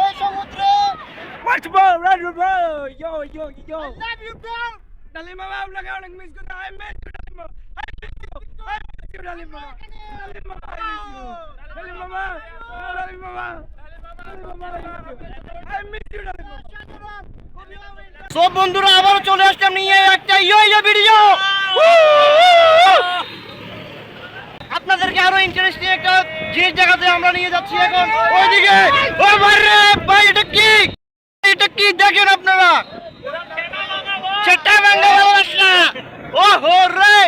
এই সমুদ্রে Watch bro, run bro. Yo, yo, yo. I love you bro Dalim mama, আপনাকে অনেক miss করতে I miss you Dalim mama. I miss you. I miss you Dalim mama. Dalim mama, I miss you. Dalim mama. Oh, Dalim mama. Dalim mama, I miss you. I miss you Dalim mama. সব বন্ধুরা আবার চলে আসলাম নিয়ে একটা ইয়ো ইয়ো video আপনাদেরকে আরও interesting একটা জিনিস দেখাতে আমরা নিয়ে যাচ্ছি এখন। ওইদিকে! ও মারে ভাই এটা কি? এটা কি দেখেন আপনারা? সেটা ভাঙ্গা ভালোবাসা ও হো রে!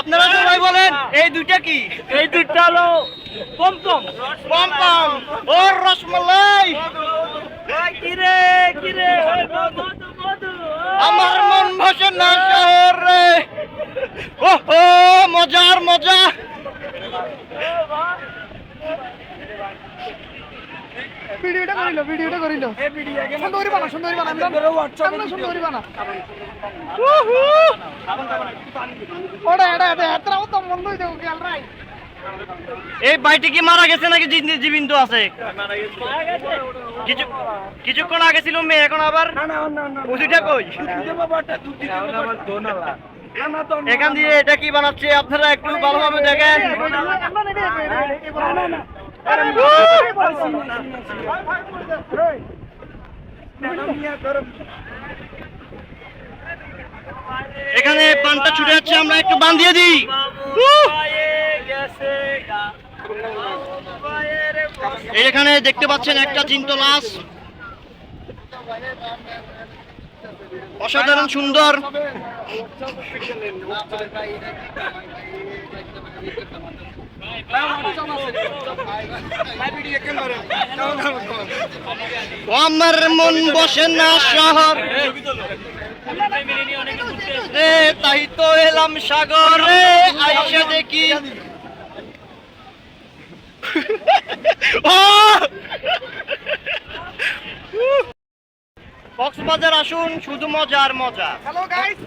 আপনারা সবাই বলেন এই দুইটা কি? এই দুইটা হলো পমপম। পম পম ও রসমালাই কিরে কিরে মধু মধু আমার মন ভাসে না শহরে ও হো মজার মজা ভিডিওটা করিল ভিডিওটা করিল। এই ভিডিও সুন্দরী বানা সুন্দরী বানা আমরা আমরা সুন্দরী বানা। ওটা এটা এটা এতটাও তো মন খেয়াল রাখ। এই বাইটি কি মারা গেছে নাকি জীবিত আছে? কিছু কিছুক্ষণ আগে ছিল মেয়ে এখন আবার না না না না পুঁজিটা কই? এখান দিয়ে এটা কি বানাচ্ছে? আপনারা একটু ভালোভাবে দেখেন। এখানে পানটা ছুটে যাচ্ছে, আমরা একটু বান দিয়ে দিই। এখানে দেখতে পাচ্ছেন একটা চিন্ত লাশ। অসাধারণ, সুন্দর। আমার মন বসে না শহর। তাই তো এলাম সাগরে, আইসা দেখি। কক্সবাজার আসুন, শুধু মজার মজা। Hello guys